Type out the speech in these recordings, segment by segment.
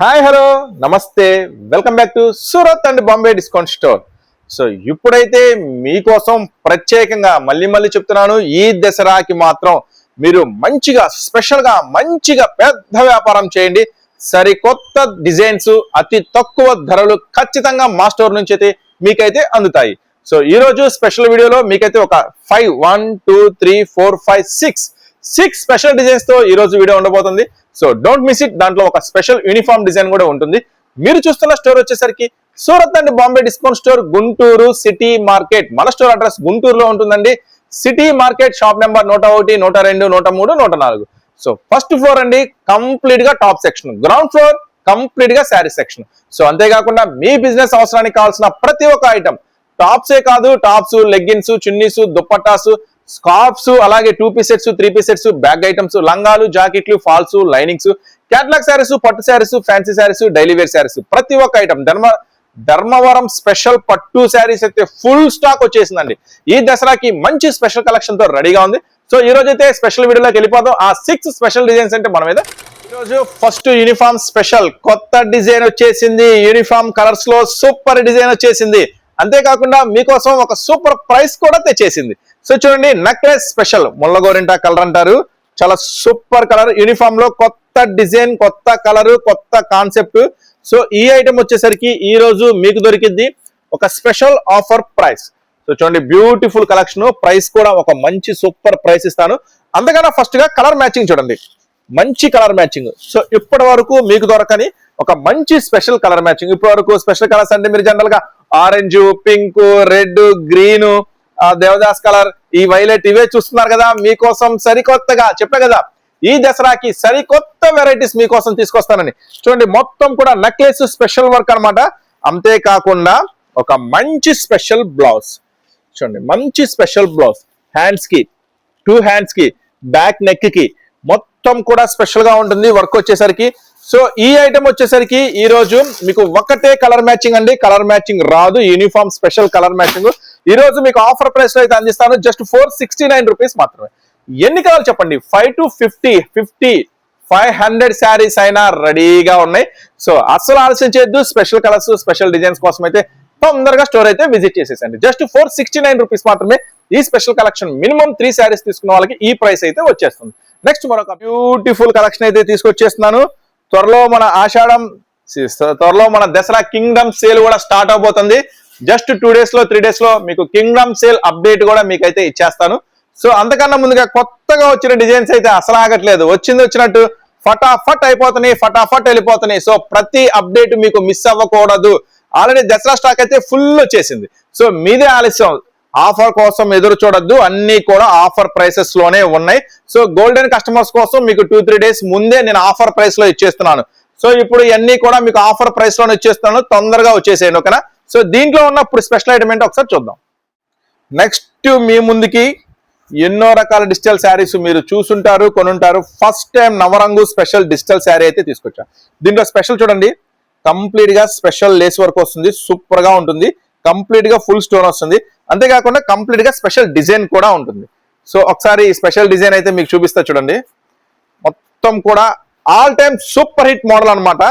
Hi hello నమస్తే. Welcome back to Surat and Bombay discount store. So ఇప్పుడైతే మీకోసం ప్రత్యేకంగా మళ్ళీ మళ్ళీ చెప్తున్నాను ఈ దసరాకి మాత్రం మీరు మంచిగా స్పెషల్గా మంచిగా పెద్ద వ్యాపారం చేయండి. సరికొత్త డిజైన్స్ అతి తక్కువ ధరలు ఖచ్చితంగా మా స్టోర్ నుంచి అయితే మీకైతే అందుతాయి. సో ఈ రోజు స్పెషల్ వీడియోలో మీకైతే ఒక five one two three four five six six special డిజైన్స్తో ఈరోజు ఈ రోజు వీడియో ఉండబోతుంది. So don't miss it. దాంట్లో ఒక స్పెషల్ యూనిఫామ్ డిజైన్ కూడా ఉంటుంది. మీరు చూస్తున్న స్టోర్ వచ్చేసరికి Surat and Bombay discount store Guntur city market. మన స్టోర్ అడ్రస్ గుంటూరులో ఉంటుందండి. సిటీ మార్కెట్ షాప్ నెంబర్ నూట ఒకటి నూట రెండు నూట మూడు నూట నాలుగు. సో ఫస్ట్ ఫ్లోర్ అండి కంప్లీట్గా టాప్ సెక్షన్. గ్రౌండ్ ఫ్లోర్ కంప్లీట్గా శారీ సెక్షన్. సో అంతేకాకుండా మీ బిజినెస్ అవసరానికి కావాల్సిన ప్రతి ఒక్క ఐటమ్. టాప్సే కాదు tops leggings chunnis dupattas scarves అలాగే two piece sets three piece sets bag items లంగాలు జాకెట్లు ఫాల్స్ లైనింగ్స్ క్యాట్లాగ్ శారీస్ పట్టు sarees fancy sarees daily wear sarees ప్రతి ఒక్క ఐటమ్ ధర్మ ధర్మవరం స్పెషల్ పట్టు శారీస్ అయితే ఫుల్ స్టాక్ వచ్చేసిందండి. ఈ దసరాకి మంచి స్పెషల్ కలెక్షన్తో రెడీగా ఉంది. సో ఈ రోజు అయితే స్పెషల్ వీడియోలోకి వెళ్ళిపోదాం. ఆ సిక్స్ స్పెషల్ డిజైన్స్ అంటే మన మీద. ఈ రోజు ఫస్ట్ యూనిఫామ్ స్పెషల్ కొత్త డిజైన్ వచ్చేసింది. యూనిఫామ్ కలర్స్లో సూపర్ డిజైన్ వచ్చేసింది. అంతేకాకుండా మీకోసం ఒక సూపర్ ప్రైస్ కూడా తెచ్చేసింది. సో చూడండి నెక్లెస్ స్పెషల్ ముల్లగోరింట కలర్ అంటారు. చాలా సూపర్ కలర్ యూనిఫామ్లో కొత్త డిజైన్ కొత్త కలర్ కొత్త కాన్సెప్ట్ సో ఈ ఐటమ్ వచ్చేసరికి ఈ రోజు మీకు దొరికింది ఒక స్పెషల్ ఆఫర్ ప్రైస్ సో చూడండి బ్యూటిఫుల్ కలెక్షన్ ప్రైస్ కూడా ఒక మంచి సూపర్ ప్రైస్ ఇస్తాను. అందుకన్నా ఫస్ట్గా కలర్ మ్యాచింగ్ చూడండి. మంచి కలర్ మ్యాచింగ్ సో ఇప్పటి వరకు మీకు దొరకని ఒక మంచి స్పెషల్ కలర్ మ్యాచింగ్ ఇప్పటి వరకు స్పెషల్ కలర్స్ అంటే మీరు జనరల్గా orange pink red green Devdas colour ఈ వైలెట్ ఇవే చూస్తున్నారు కదా మీకోసం సరికొత్తగా చెప్పే కదా ఈ దసరాకి సరికొత్త వెరైటీస్ మీకోసం తీసుకొస్తానని. చూడండి మొత్తం కూడా నెక్లెస్ స్పెషల్ వర్క్ అన్నమాట. అంతేకాకుండా ఒక మంచి స్పెషల్ బ్లౌజ్. చూడండి మంచి స్పెషల్ బ్లౌజ్. హ్యాండ్స్కి టూ హ్యాండ్స్కి బ్యాక్ నెక్కి మొత్తం కూడా స్పెషల్గా ఉంటుంది వర్క్ వచ్చేసరికి. సో ఈ ఐటమ్ వచ్చేసరికి ఈ రోజు మీకు ఒకటే కలర్ మ్యాచింగ్ అండి. కలర్ మ్యాచింగ్ రాదు యూనిఫామ్ స్పెషల్ కలర్ మ్యాచింగ్ ఈ రోజు మీకు ఆఫర్ ప్రైస్లో అయితే అందిస్తాను. Just four sixty nine rupees మాత్రమే. ఎన్ని కలర్ చెప్పండి. Five two fifty fifty five hundred sarees అయినా రెడీగా ఉన్నాయి. సో అస్సలు ఆలస్యం చేయొద్దు. స్పెషల్ కలర్స్ స్పెషల్ డిజైన్స్ కోసం అయితే తొందరగా స్టోర్ అయితే visit చేసేసండి. Just four sixty nine rupees మాత్రమే ఈ special collection minimum three sarees తీసుకున్న వాళ్ళకి ఈ ప్రైస్ అయితే వచ్చేస్తుంది. నెక్స్ట్ మరొక బ్యూటిఫుల్ కలెక్షన్ అయితే తీసుకొచ్చేస్తున్నాను. త్వరలో మన ఆషాఢం త్వరలో మన దసరా కింగ్డమ్ సేల్ కూడా స్టార్ట్ అవబోతుంది. జస్ట్ టూ డేస్లో త్రీ డేస్లో మీకు కింగ్డమ్ సేల్ అప్డేట్ కూడా మీకైతే ఇచ్చేస్తాను. సో అంతకన్నా ముందుగా కొత్తగా వచ్చిన డిజైన్స్ అయితే అసలు ఆగట్లేదు. వచ్చింది వచ్చినట్టు ఫటాఫట్ అయిపోతున్నాయి ఫటాఫట్ వెళ్ళిపోతున్నాయి. సో ప్రతి అప్డేట్ మీకు మిస్ అవ్వకూడదు. ఆల్రెడీ దసరా స్టాక్ అయితే ఫుల్ వచ్చేసింది. సో మీదే ఆలస్యం. ఆఫర్ కోసం ఎదురు చూడొద్దు. అన్ని కూడా ఆఫర్ ప్రైసెస్లోనే ఉన్నాయి. సో గోల్డెన్ కస్టమర్స్ కోసం మీకు టూ త్రీ డేస్ ముందే నేను ఆఫర్ ప్రైస్లో ఇచ్చేస్తున్నాను. సో ఇప్పుడు ఇవన్నీ కూడా మీకు ఆఫర్ ప్రైస్లోనే ఇచ్చేస్తున్నాను. తొందరగా వచ్చేసేయండి ఓకేనా? సో దీంట్లో ఉన్న ఇప్పుడు స్పెషల్ ఐటమ్ ఏంటో ఒకసారి చూద్దాం. నెక్స్ట్ మీ ముందుకి ఎన్నో రకాల డిజిటల్ శారీస్ మీరు చూసుంటారు కొనుంటారు. First time నవరంగు special digital sari అయితే తీసుకొచ్చా. దీంట్లో స్పెషల్ చూడండి. కంప్లీట్గా స్పెషల్ లేస్ వర్క్ వస్తుంది. సూపర్గా ఉంటుంది. కంప్లీట్గా ఫుల్ స్టోన్ వస్తుంది. అంతేకాకుండా కంప్లీట్గా స్పెషల్ డిజైన్ కూడా ఉంటుంది. సో ఒకసారి స్పెషల్ డిజైన్ అయితే మీకు చూపిస్తా చూడండి. మొత్తం కూడా all time super hit model అనమాట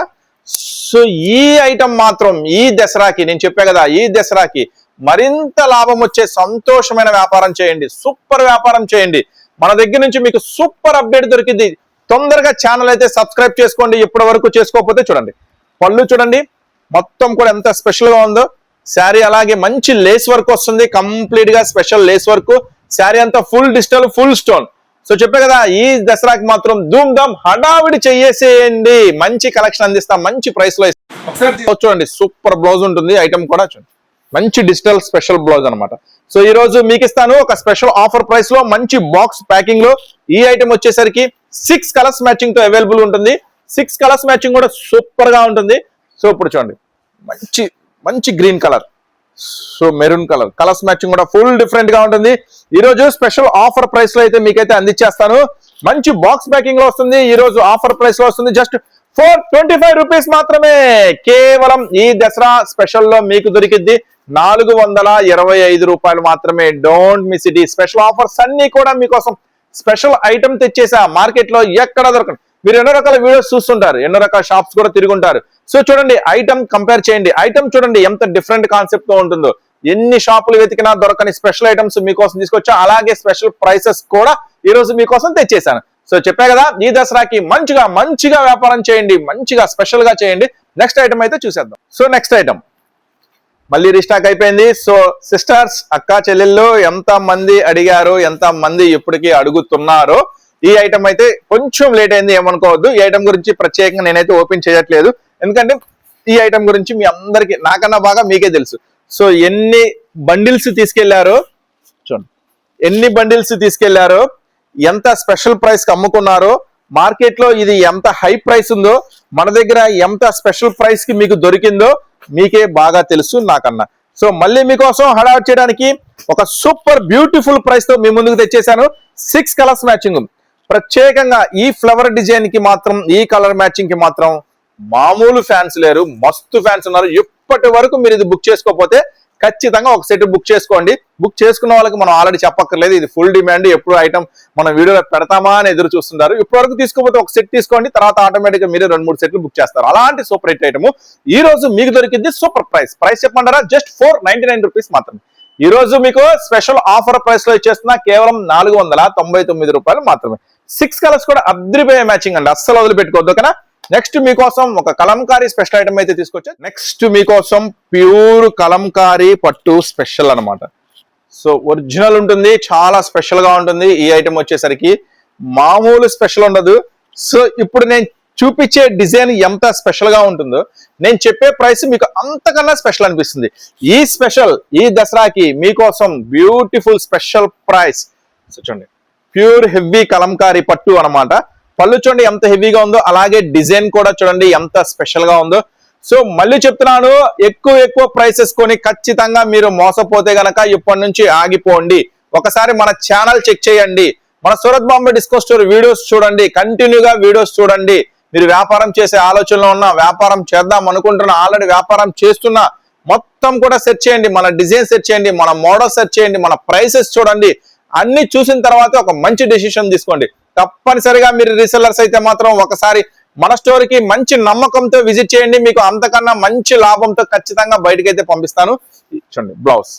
సో ఈ ఐటమ్ మాత్రం ఈ దసరాకి నేను చెప్పా కదా ఈ దసరాకి మరింత లాభం వచ్చే సంతోషమైన వ్యాపారం చేయండి సూపర్ వ్యాపారం చేయండి. మన దగ్గర నుంచి మీకు సూపర్ అప్డేట్ దొరికింది. తొందరగా ఛానల్ అయితే సబ్స్క్రైబ్ చేసుకోండి ఇప్పటి వరకు చేసుకోకపోతే చూడండి. పళ్ళు చూడండి మొత్తం కూడా ఎంత స్పెషల్గా ఉందో. శారీ అలాగే మంచి లేస్ వర్క్ వస్తుంది కంప్లీట్గా స్పెషల్ లేస్ వర్క్ శారీ అంతా full digital full stone so చెప్పే కదా ఈ దసరాకి మాత్రం ధూమ్ ధామ్ హడావిడి చెయ్యేసేయండి మంచి కలెక్షన్ అందిస్తాం మంచి ప్రైస్లో ఒకసారి చూడండి సూపర్ బ్లౌజ్ ఉంటుంది ఐటమ్ కూడా చూడండి. మంచి డిజిటల్ స్పెషల్ బ్లౌజ్ అనమాట సో ఈ రోజు మీకు ఇస్తాను ఒక స్పెషల్ ఆఫర్ ప్రైస్లో మంచి బాక్స్ ప్యాకింగ్లో. ఈ ఐటమ్ వచ్చేసరికి సిక్స్ కలర్స్ మ్యాచింగ్తో అవైలబుల్ ఉంటుంది. సిక్స్ కలర్స్ మ్యాచింగ్ కూడా సూపర్గా ఉంటుంది. సో ఇప్పుడు చూడండి మంచి మంచి green colour. So maroon colour. Colours matching కూడా ఫుల్ డిఫరెంట్గా ఉంటుంది. ఈ రోజు స్పెషల్ ఆఫర్ ప్రైస్లో అయితే మీకైతే అందించేస్తాను. మంచి బాక్స్ ప్యాకింగ్లో వస్తుంది. ఈ రోజు ఆఫర్ ప్రైస్లో వస్తుంది. Just four twenty five rupees మాత్రమే. కేవలం ఈ దసరా స్పెషల్లో మీకు దొరికిద్ది. నాలుగు వందల ఇరవై ఐదు రూపాయలు మాత్రమే. డోంట్ మిస్ ఇట్ ఈ స్పెషల్ ఆఫర్స్ అన్ని కూడా మీకోసం స్పెషల్ ఐటమ్ తెచ్చేసా. మార్కెట్లో ఎక్కడ దొరకదు మీరు ఎన్నో రకాల వీడియోస్ చూస్తుంటారు ఎన్నో రకాల షాప్స్ కూడా తిరుగుంటారు. సో చూడండి ఐటమ్ కంపేర్ చేయండి. ఐటమ్ చూడండి ఎంత డిఫరెంట్ కాన్సెప్ట్తో ఉంటుందో. ఎన్ని షాపులు వెతికినా దొరకని స్పెషల్ ఐటమ్స్ మీకోసం తీసుకొచ్చా? అలాగే స్పెషల్ ప్రైసెస్ కూడా ఈ రోజు మీకోసం తెచ్చేసాను సో చెప్పా కదా ఈ దసరాకి మంచిగా మంచిగా వ్యాపారం చేయండి మంచిగా స్పెషల్గా చేయండి. నెక్స్ట్ ఐటమ్ అయితే చూసేద్దాం. సో నెక్స్ట్ ఐటమ్ మళ్ళీ రీస్టాక్ అయిపోయింది. సో సిస్టర్స్ అక్క చెల్లెళ్ళు ఎంత మంది అడిగారు ఎంత మంది ఇప్పటికీ అడుగుతున్నారో ఈ ఐటమ్ అయితే కొంచెం లేట్ అయింది ఏమనుకోవద్దు. ఈ ఐటమ్ గురించి ప్రత్యేకంగా నేనైతే ఓపెన్ చేయట్లేదు. ఎందుకంటే ఈ ఐటమ్ గురించి మీ అందరికి నాకన్నా బాగా మీకే తెలుసు. సో ఎన్ని బండిల్స్ తీసుకెళ్ళారో చూడండి. ఎన్ని బండిల్స్ తీసుకెళ్ళారో ఎంత స్పెషల్ ప్రైస్కి అమ్ముకున్నారో మార్కెట్లో ఇది ఎంత హై ప్రైస్ ఉందో మన దగ్గర ఎంత స్పెషల్ ప్రైస్కి మీకు దొరికిందో మీకే బాగా తెలుసు నాకన్నా. సో మళ్ళీ మీకోసం హడాట్ చేయడానికి ఒక సూపర్ బ్యూటిఫుల్ ప్రైస్తో మీ ముందుకు తెచ్చేసాను సిక్స్ కలర్స్ మ్యాచింగ్ ప్రత్యేకంగా ఈ ఫ్లవర్ డిజైన్కి మాత్రం ఈ కలర్ మ్యాచింగ్కి మాత్రం మామూలు ఫ్యాన్స్ లేరు మస్తు ఫ్యాన్స్ ఉన్నారు. ఇప్పటి వరకు మీరు ఇది బుక్ చేసుకోకపోతే ఖచ్చితంగా ఒక సెట్ బుక్ చేసుకోండి. బుక్ చేసుకున్న వాళ్ళకి మనం ఆల్రెడీ చెప్పక్కర్లేదు. ఇది ఫుల్ డిమాండ్ ఎప్పుడు ఐటమ్ మనం వీడియోలో పెడతామా అని ఎదురు చూస్తున్నారు ఇప్పటి వరకు తీసుకోకపోతే ఒక సెట్ తీసుకోండి తర్వాత ఆటోమేటిక్ మీరు రెండు మూడు సెట్లు బుక్ చేస్తారు. అలాంటి సూపర్ హిట్ ఐటమ్ ఈ రోజు మీకు దొరికింది సూపర్ ప్రైస్ ప్రైస్ చెప్పమంటారా? జస్ట్ ఫోర్ నైన్ రూపీస్ మాత్రమే. ఈ రోజు మీకు స్పెషల్ ఆఫర్ ప్రైస్లో ఇచ్చేస్తున్నా కేవలం నాలుగు వందల తొంభై తొమ్మిది రూపాయలు మాత్రమే. సిక్స్ కలర్స్ కూడా అద్రిపోయే మ్యాచింగ్ అండి. అస్సలు వదిలిపెట్టుకోవద్దు ఓకేనా? నెక్స్ట్ మీకోసం ఒక కలంకారీ స్పెషల్ ఐటమ్ అయితే తీసుకొచ్చా? నెక్స్ట్ మీకోసం ప్యూర్ కలంకారీ పట్టు స్పెషల్ అనమాట సో ఒరిజినల్ ఉంటుంది చాలా స్పెషల్గా ఉంటుంది. ఈ ఐటమ్ వచ్చేసరికి మామూలు స్పెషల్ ఉండదు. సో ఇప్పుడు నేను చూపించే డిజైన్ ఎంత స్పెషల్గా ఉంటుందో నేను చెప్పే ప్రైస్ మీకు అంతకన్నా స్పెషల్ అనిపిస్తుంది. ఈ స్పెషల్ ఈ దసరాకి మీకోసం బ్యూటిఫుల్ స్పెషల్ ప్రైస్ చూడండి. ప్యూర్ హెవీ కలంకారీ పట్టు అనమాట పళ్ళు చూడండి ఎంత హెవీగా ఉందో అలాగే డిజైన్ కూడా చూడండి ఎంత స్పెషల్గా ఉందో. సో మళ్ళీ చెప్తున్నాను ఎక్కువ ఎక్కువ ప్రైసెస్ కొని ఖచ్చితంగా మీరు మోసపోతే గనక ఇప్పటి నుంచి ఆగిపోండి. ఒకసారి మన ఛానల్ చెక్ చేయండి. మన Surat Bombay disco store videos చూడండి కంటిన్యూగా వీడియోస్ చూడండి. మీరు వ్యాపారం చేసే ఆలోచనలో ఉన్న వ్యాపారం చేద్దాం అనుకుంటున్న ఆల్రెడీ వ్యాపారం చేస్తున్నా మొత్తం కూడా సెర్చ్ చేయండి. మన డిజైన్ సెర్చ్ చేయండి మన మోడల్ సెర్చ్ చేయండి మన ప్రైసెస్ చూడండి. అన్ని చూసిన తర్వాత ఒక మంచి డెసిషన్ తీసుకోండి. తప్పనిసరిగా మీరు రీసెల్లర్స్ అయితే మాత్రం ఒకసారి మన స్టోర్కి మంచి నమ్మకంతో విజిట్ చేయండి. మీకు అంతకన్నా మంచి లాభంతో ఖచ్చితంగా బయటకైతే పంపిస్తాను. చూడండి blouse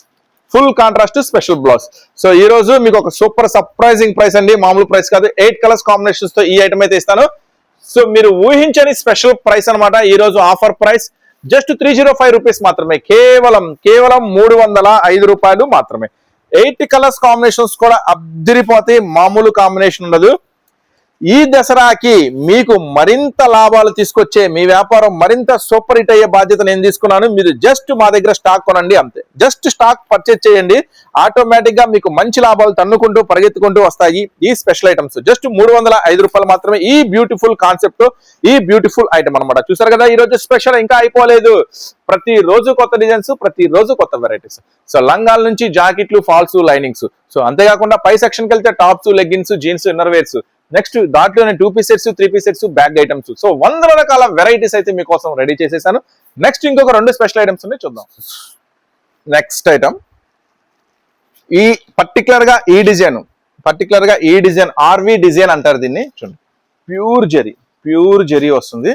full contrast special blouse so ఈ రోజు మీకు ఒక సూపర్ సర్ప్రైజింగ్ ప్రైస్ అండి. మామూలు ప్రైస్ కాదు. ఎయిట్ కలర్స్ కాంబినేషన్స్తో ఈ ఐటమ్ అయితే ఇస్తాను. సో మీరు ఊహించని స్పెషల్ ప్రైస్ అన్నమాట. ఈ రోజు offer price just three zero five rupees మాత్రమే. కేవలం కేవలం మూడు వందల ఐదు రూపాయలు మాత్రమే. ఎయిట్ కలర్స్ కాంబినేషన్స్ కూడా అద్దరిపోతాయి. మామూలు కాంబినేషన్ ఉండదు. ఈ దసరాకి మీకు మరింత లాభాలు తీసుకొచ్చే మీ వ్యాపారం మరింత సూపర్ హిట్ అయ్యే బాధ్యత నేను తీసుకున్నాను. మీరు జస్ట్ మా దగ్గర స్టాక్ కొనండి అంతే. జస్ట్ స్టాక్ పర్చేజ్ చేయండి. ఆటోమేటిక్గా మీకు మంచి లాభాలు తన్నుకుంటూ పరిగెత్తుకుంటూ వస్తాయి ఈ స్పెషల్ ఐటమ్స్. జస్ట్ మూడు వందల ఐదు రూపాయలు మాత్రమే ఈ బ్యూటిఫుల్ కాన్సెప్ట్ ఈ బ్యూటిఫుల్ ఐటమ్ అనమాట చూసారు కదా ఈ రోజు స్పెషల్ ఇంకా అయిపోలేదు. ప్రతి రోజు కొత్త డిజైన్స్ ప్రతి రోజు కొత్త వెరైటీస్. సో లంగాల నుంచి జాకెట్లు ఫాల్స్ లైనింగ్స్. సో అంతేకాకుండా పై సెక్షన్కి వెళ్తే tops leggings jeans innerwears next దాంట్లోనే two piece sets three piece sets bag items so వందల రకాల వెరైటీస్ అయితే మీకోసం రెడీ చేసేసాను. నెక్స్ట్ ఇంకొక రెండు స్పెషల్ ఐటమ్స్ ఉన్నాయి చూద్దాం. నెక్స్ట్ ఐటమ్ ఈ పర్టికులర్గా ఈ డిజైన్ పర్టికులర్గా ఈ డిజైన్ ఆర్వి డిజైన్ అంటారు దీన్ని. చూడండి. ప్యూర్ జెరీ ప్యూర్ జెరీ వస్తుంది.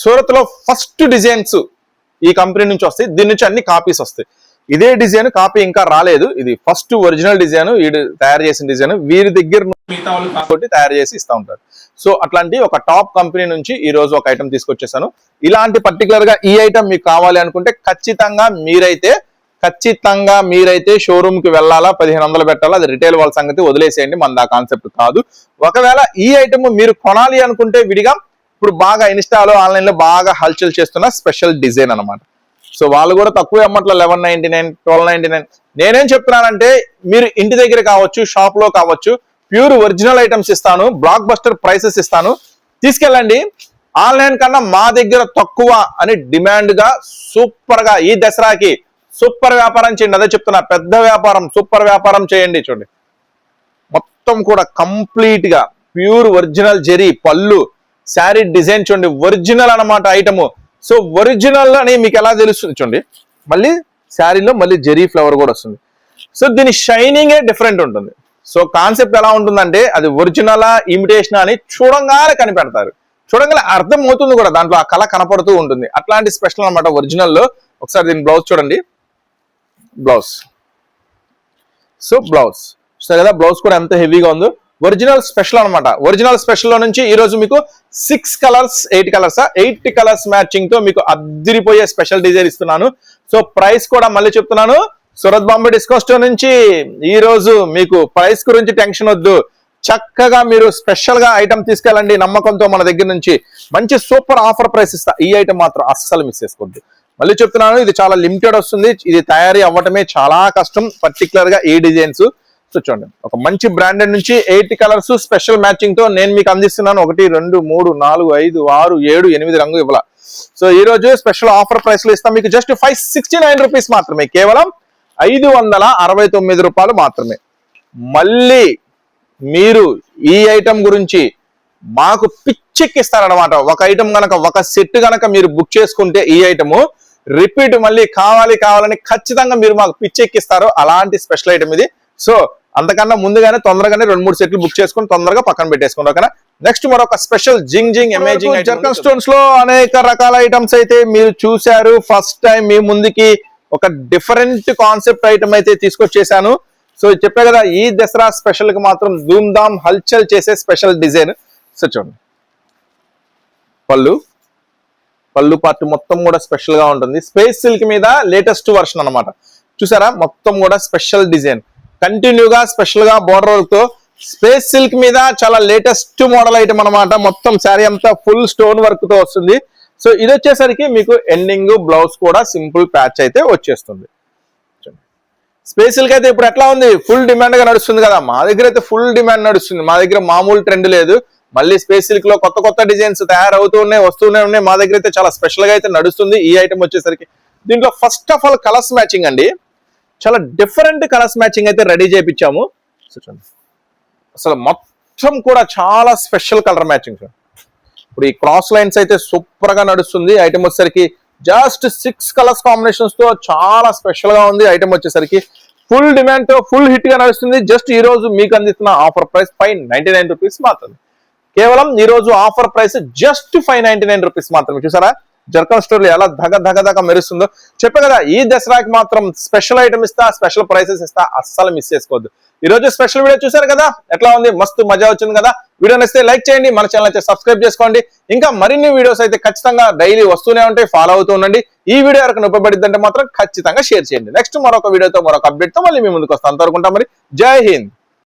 సూరత్లో ఫస్ట్ డిజైన్స్ ఈ కంపెనీ నుంచి వస్తాయి. దీని నుంచి అన్ని కాపీస్ వస్తాయి. ఇదే డిజైన్ కాపీ ఇంకా రాలేదు. ఇది ఫస్ట్ ఒరిజినల్ డిజైన్ వీడు తయారు చేసిన డిజైన్. వీరి దగ్గర కాబట్టి తయారు చేసి ఇస్తా ఉంటారు. సో అట్లాంటి ఒక టాప్ కంపెనీ నుంచి ఈ రోజు ఒక ఐటమ్ తీసుకొచ్చేసాను. ఇలాంటి పర్టికులర్గా ఈ ఐటమ్ మీకు కావాలి అనుకుంటే ఖచ్చితంగా మీరైతే ఖచ్చితంగా మీరైతే షోరూమ్కి వెళ్ళాలా పదిహేను వందలు పెట్టాలా అది రిటైల్ వాళ్ళ సంగతి వదిలేసేయండి మన ఆ కాన్సెప్ట్ కాదు. ఒకవేళ ఈ ఐటమ్ మీరు కొనాలి అనుకుంటే విడిగా ఇప్పుడు బాగా ఇన్స్టాలో ఆన్లైన్లో బాగా హల్చల్ చేస్తున్న స్పెషల్ డిజైన్ అన్నమాట. సో వాళ్ళు కూడా తక్కువ అమ్మట్లో eleven ninety nine twelve ninety nine నేనేం చెప్తున్నానంటే మీరు ఇంటి దగ్గర కావచ్చు షాప్లో కావచ్చు ప్యూర్ ఒరిజినల్ ఐటమ్స్ ఇస్తాను బ్లాక్ బస్టర్ ప్రైసెస్ ఇస్తాను. తీసుకెళ్ళండి. ఆన్లైన్ కన్నా మా దగ్గర తక్కువ అని డిమాండ్గా సూపర్గా ఈ దసరాకి సూపర్ వ్యాపారం చేయండి. అదే చెప్తున్నా పెద్ద వ్యాపారం సూపర్ వ్యాపారం చేయండి చూడండి. మొత్తం కూడా కంప్లీట్గా ప్యూర్ ఒరిజినల్ జెరీ పళ్ళు శారీ డిజైన్ చూడండి ఒరిజినల్ అన్నమాట ఐటము సో ఒరిజినల్ అని మీకు ఎలా తెలుస్తుంది చూడండి. మళ్ళీ శారీలో మళ్ళీ జెరీ ఫ్లవర్ కూడా వస్తుంది. సో దీని షైనింగే డిఫరెంట్ ఉంటుంది. సో కాన్సెప్ట్ ఎలా ఉంటుందంటే అది ఒరిజినలా ఇమిటేషన్ అని చూడంగానే కనిపెడతారు. చూడంగానే అర్థం అవుతుంది కూడా దాంట్లో ఆ కళ కనపడుతూ ఉంటుంది. అట్లాంటి స్పెషల్ అనమాట ఒరిజినల్లో. ఒకసారి దీని బ్లౌజ్ చూడండి. బ్లౌజ్. So blouse. సరే కదా బ్లౌజ్ కూడా ఎంత హెవీగా ఉందో. ఒరిజినల్ స్పెషల్ అనమాట ఒరిజినల్ స్పెషల్లో నుంచి ఈ రోజు మీకు six colours eight colours eight colours మ్యాచింగ్తో మీకు అద్దిరిపోయే స్పెషల్ డిజైన్ ఇస్తున్నాను. సో ప్రైస్ కూడా మళ్ళీ చెప్తున్నాను. సూరత్ బాంబే డిస్కౌంట్ స్టోర్ నుంచి ఈ రోజు మీకు ప్రైస్ గురించి టెన్షన్ వద్దు. చక్కగా మీరు స్పెషల్గా ఐటమ్ తీసుకెళ్ళండి. నమ్మకంతో మన దగ్గర నుంచి మంచి సూపర్ ఆఫర్ ప్రైస్ ఇస్తా. ఈ ఐటమ్ మాత్రం అస్సలు మిస్ చేసుకోవద్దు. మళ్ళీ చెప్తున్నాను ఇది చాలా లిమిటెడ్ వస్తుంది. ఇది తయారీ అవ్వటమే చాలా కష్టం పర్టికులర్గా ఈ డిజైన్స్. సో చూడండి. ఒక మంచి బ్రాండెడ్ నుంచి ఎయిట్ కలర్స్ స్పెషల్ మ్యాచింగ్తో నేను మీకు అందిస్తున్నాను. ఒకటి రెండు మూడు నాలుగు ఐదు ఆరు ఏడు ఎనిమిది రంగు ఇవ్వాల. సో ఈ రోజు స్పెషల్ ఆఫర్ ప్రైస్లో ఇస్తాం. మీకు just five sixty nine rupees మాత్రమే. కేవలం ఐదు వందల అరవై తొమ్మిది రూపాయలు మాత్రమే. మళ్ళీ మీరు ఈ ఐటమ్ గురించి మాకు పిచ్చెక్కిస్తారనమాట ఒక ఐటమ్ గనక ఒక సెట్ గనక మీరు బుక్ చేసుకుంటే ఈ ఐటమ్ రిపీట్ మళ్ళీ కావాలి కావాలని ఖచ్చితంగా మీరు మాకు పిచ్చెక్కిస్తారు. అలాంటి స్పెషల్ ఐటమ్ ఇది. సో అంతకన్నా ముందుగానే తొందరగానే రెండు మూడు సెట్లు బుక్ చేసుకొని తొందరగా పక్కన పెట్టేసుకోండి ఓకేనా? నెక్స్ట్ మరొక స్పెషల్ జింగ్ జింగ్ అమేజింగ్ జర్కన్ స్టోన్స్లో అనేక రకాల ఐటమ్స్ అయితే మీరు చూశారు. ఫస్ట్ టైం మీ ముందుకి ఒక డిఫరెంట్ కాన్సెప్ట్ ఐటమ్ అయితే తీసుకొచ్చేసాను. సో చెప్పే కదా ఈ దసరా స్పెషల్కి మాత్రం ధూమ్ ధామ్ హల్చల్ చేసే స్పెషల్ డిజైన్ సో చూడండి. పళ్ళు. పళ్ళు పార్ట్ మొత్తం కూడా స్పెషల్గా ఉంటుంది. స్పేస్ సిల్క్ మీద లేటెస్ట్ వర్షన్ అన్నమాట. చూసారా? మొత్తం కూడా స్పెషల్ డిజైన్ కంటిన్యూగా స్పెషల్గా బోర్డర్ వర్క్తో స్పేస్ సిల్క్ మీద చాలా లేటెస్ట్ మోడల్ ఐటమ్ అన్నమాట. మొత్తం శారీ అంతా ఫుల్ స్టోన్ వర్క్తో వస్తుంది. సో ఇది వచ్చేసరికి మీకు ఎండింగ్ బ్లౌజ్ కూడా సింపుల్ ప్యాచ్ అయితే వచ్చేస్తుంది. స్పేస్ సిల్క్ అయితే ఇప్పుడు ఎట్లా ఉంది? ఫుల్ డిమాండ్గా నడుస్తుంది కదా. మా దగ్గర అయితే ఫుల్ డిమాండ్ నడుస్తుంది. మా దగ్గర మామూలు ట్రెండ్ లేదు. మళ్ళీ స్పేస్ సిల్క్లో కొత్త కొత్త డిజైన్స్ తయారవుతూ ఉన్నాయి వస్తూనే ఉన్నాయి. మా దగ్గర అయితే చాలా స్పెషల్గా అయితే నడుస్తుంది ఈ ఐటమ్ వచ్చేసరికి. దీంట్లో first of all colours matching అండి. చాలా డిఫరెంట్ కలర్స్ మ్యాచింగ్ అయితే రెడీ చేయించాము అసలు మొత్తం కూడా చాలా స్పెషల్ కలర్ మ్యాచింగ్ ఇప్పుడు ఈ క్రాస్ లైన్స్ అయితే సూపర్గా నడుస్తుంది. ఐటమ్ వచ్చేసరికి జస్ట్ సిక్స్ కలర్స్ కాంబినేషన్స్తో చాలా స్పెషల్గా ఉంది. ఐటమ్ వచ్చేసరికి ఫుల్ డిమాండ్తో ఫుల్ హిట్గా నడుస్తుంది. జస్ట్ ఈ రోజు మీకు అందిస్తున్న offer price five ninety nine rupees మాత్రమే. కేవలం ఈ రోజు offer price just five ninety nine rupees మాత్రమే. చూసారా? జర్కన్ స్టోర్లు ఎలా ధగ ధగ ధగ మెరుస్తుందో చెప్పే కదా ఈ దసరాకి మాత్రం స్పెషల్ ఐటమ్ ఇస్తా స్పెషల్ ప్రైసెస్ ఇస్తా అస్సలు మిస్ చేసుకోవద్దు. ఈ రోజు స్పెషల్ వీడియో చూసారు కదా ఎట్లా ఉంది మస్తు మజా వచ్చింది కదా వీడియో నచ్చితే లైక్ చేయండి మన ఛానల్ అయితే సబ్స్క్రైబ్ చేసుకోండి. ఇంకా మరిన్ని వీడియోస్ అయితే ఖచ్చితంగా డైలీ వస్తూనే ఉంటాయి ఫాలో అవుతూ ఉండండి. ఈ వీడియో వరకు ఉపయోగపడిద్దంటే మాత్రం ఖచ్చితంగా షేర్ చేయండి. నెక్స్ట్ మరొక వీడియోతో మరొక అప్డేట్తో మళ్ళీ మీ ముందుకు వస్తాను. అంతవరకు మరి. జై హింద్.